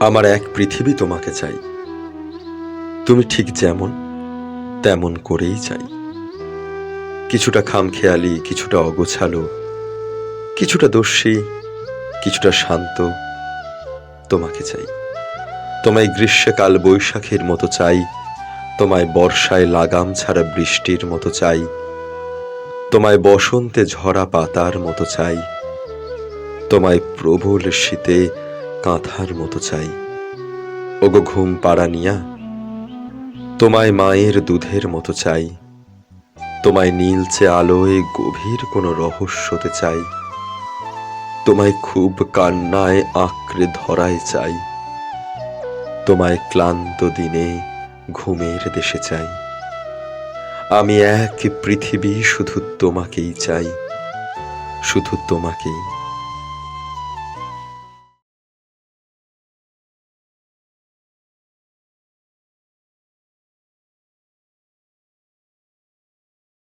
আমার এক পৃথিবী তোমাকে চাই। তুমি ঠিক যেমন, তেমন করেই চাই। কিছুটা খামখেয়ালি, কিছুটা অগোছালো, কিছুটা দস্যি কিছুটা শান্ত তোমাকে চাই। তোমায় গ্রীষ্মকাল বৈশাখের মতো চাই, তোমায় বর্ষায় লাগাম ছাড়া বৃষ্টির মতো চাই, তোমায় বসন্তে ঝরা পাতার মতো চাই, তোমায় প্রবল শীতে কাঁথার মতো চাই। ওগো ঘুম পাড়া নিয়া, তোমায় মায়ের দুধের মতো চাই। তোমায় নীলচে আলোয় গভীর কোনো রহস্যতে চাই। তোমায় খুব কান্নায় আঁকড়ে ধরায় চাই। তোমায় ক্লান্ত দিনে ঘুমের দেশে চাই। আমি এক পৃথিবী শুধু তোমাকেই চাই, শুধু তোমাকেই।